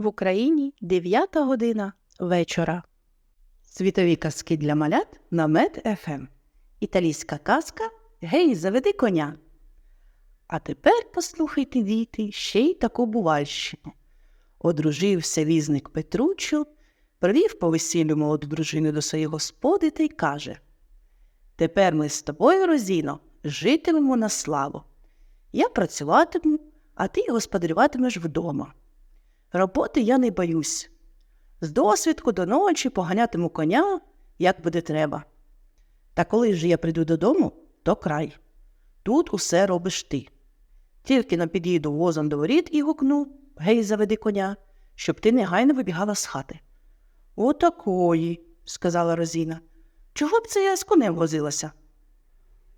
В Україні 9 година вечора. Світові казки для малят на Мед ФМ. Італійська казка Гей, заведи коня. А тепер послухайте, діти, ще й таку бувальщину. Одружився візник Петручо, привів по весіллю молоду дружину до своєї господи та й каже Тепер ми з тобою, Розіно, житимемо на славу. Я працюватиму, а ти господарюватимеш вдома. Роботи я не боюсь. З досвідку до ночі поганятиму коня, як буде треба. Та коли ж я прийду додому, то край. Тут усе робиш ти. Тільки на під'їду возом до воріт і гукну гей, заведи коня, щоб ти негайно вибігала з хати. Отакої, сказала Розіна. Чого б це я з конем возилася?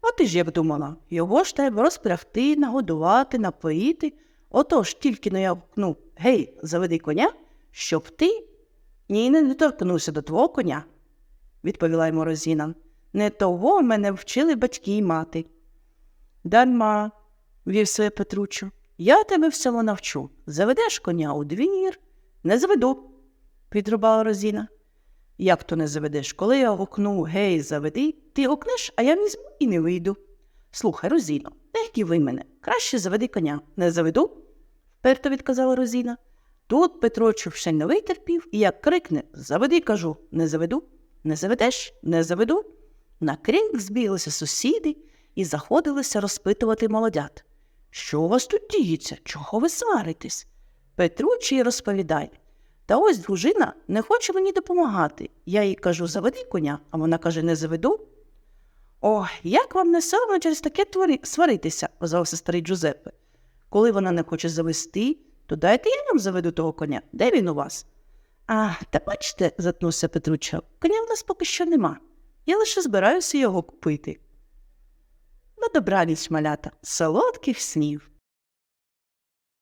А ти ж як думала, його ж треба розпрягти, нагодувати, напоїти. Отож тільки но я гукну гей, заведи коня, щоб ти ні не доторкнувся до твого коня, відповіла йому Розіна. Не того мене вчили батьки й мати. Дарма, вів своє Петручо, я тебе всьому навчу. Заведеш коня у двір, не заведу, підрубала Розіна. Як то не заведеш? Коли я гукну гей, заведи, ти гукнеш, а я візьму і не вийду. Слухай, Розіно, деякі ви мене, краще заведи коня. Не заведу? вперто відказала Розіна. Тут Петрочу ще не витерпів і як крикне Заведи, кажу, не заведу, не заведеш, не заведу. На крик збіглися сусіди і заходилися розпитувати молодят. Що у вас тут діється? Чого ви сваритесь? Петручі й розповідає. Та ось дружина не хоче мені допомагати. Я їй кажу, заведи коня, а вона каже, не заведу. Ох, як вам не соромно через таке твори... сваритися, озвався старий Джузеппе. Коли вона не хоче завести, то дайте я вам заведу того коня. Де він у вас? А, та бачите, затнувся Петруча, коня в нас поки що нема. Я лише збираюся його купити. На добраніч, малята, солодких снів.